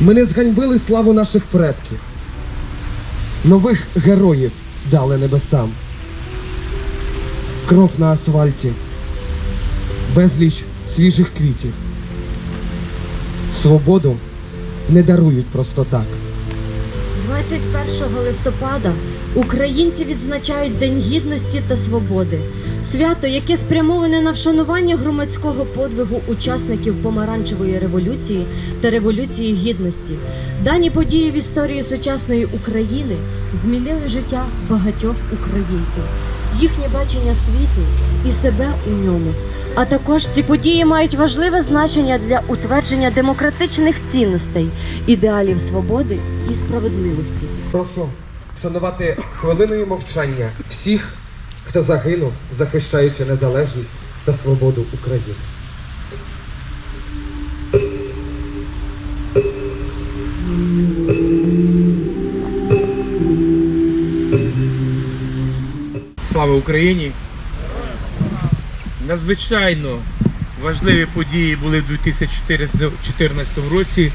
Ми не зганьбили славу наших предків. Нових героїв дали небесам. Кров на асфальті, безліч свіжих квітів. Свободу не дарують просто так. 21 листопада українці відзначають День гідності та свободи. Свято, яке спрямоване на вшанування громадського подвигу учасників помаранчевої революції та революції гідності. Дані події в історії сучасної України змінили життя багатьох українців, їхнє бачення світу і себе у ньому. А також ці події мають важливе значення для утвердження демократичних цінностей, ідеалів свободи і справедливості. Прошу вшанувати хвилиною мовчання всіх, хто загинув, захищаючи незалежність та свободу України. Слава Україні! Надзвичайно важливі події були в 2014 році.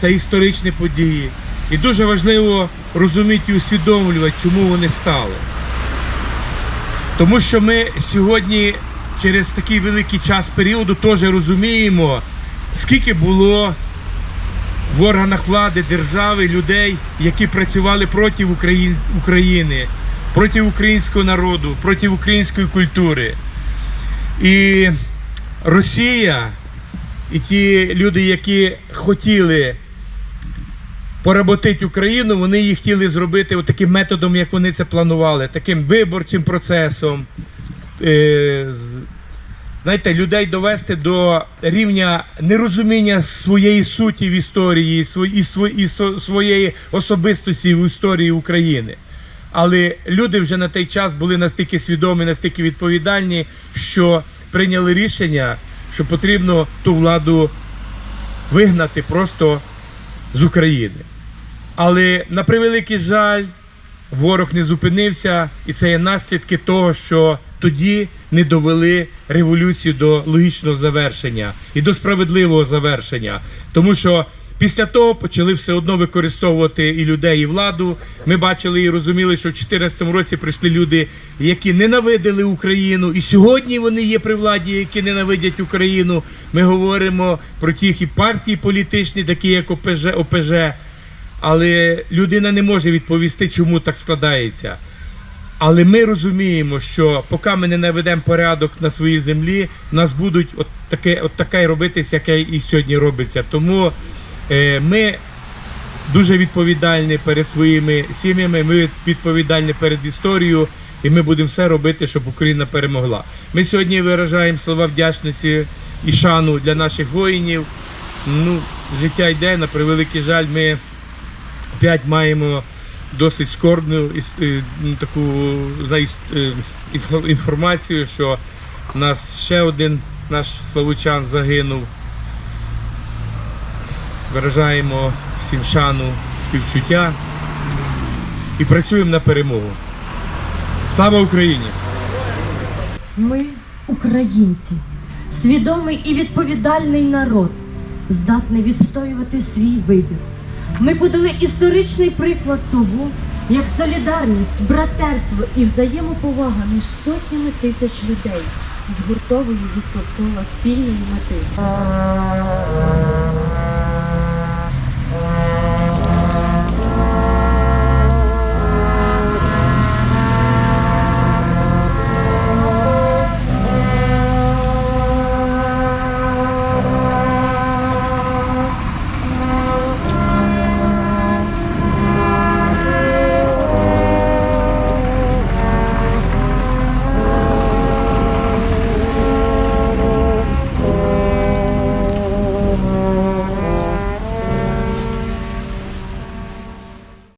Це історичні події. І дуже важливо розуміти і усвідомлювати, чому вони стали. Тому що ми сьогодні через такий великий час періоду теж розуміємо, скільки було в органах влади держави людей, які працювали проти України, проти українського народу, проти української культури. І Росія, і ті люди, які хотіли поработити Україну, вони її хотіли зробити таким методом, як вони це планували, таким виборчим процесом. Е, знаєте, людей довести до рівня нерозуміння своєї суті в історії, свої- своєї особистості в історії України. Але люди вже на той час були настільки свідомі, настільки відповідальні, що прийняли рішення, що потрібно ту владу вигнати просто з України. Але на превеликий жаль, ворог не зупинився, і це є наслідки того, що тоді не довели революцію до логічного завершення і до справедливого завершення. Тому що після того почали все одно використовувати і людей, і владу. Ми бачили і розуміли, що в 2014 році прийшли люди, які ненавидили Україну, і сьогодні вони є при владі, які ненавидять Україну. Ми говоримо про тих і партії політичні, такі як ОПЖ, ОПЖ. Але людина не може відповісти, чому так складається. Але ми розуміємо, що поки ми не наведемо порядок на своїй землі, нас будуть от таке, от таке робитися, яке і сьогодні робиться. Тому е, ми дуже відповідальні перед своїми сім'ями, ми відповідальні перед історією, і ми будемо все робити, щоб Україна перемогла. Ми сьогодні виражаємо слова вдячності і шану для наших воїнів. Ну, життя йде, на превеликий жаль, ми опять маємо досить скорбну е, таку е, інформацію, що у нас ще один наш славучан загинув. Виражаємо всім шану, співчуття і працюємо на перемогу. Слава Україні! Ми, українці, свідомий і відповідальний народ, здатний відстоювати свій вибір. Ми подали історичний приклад того, як солідарність, братерство і взаємоповага між сотнями тисяч людей згуртовою відтоптала спільної мети.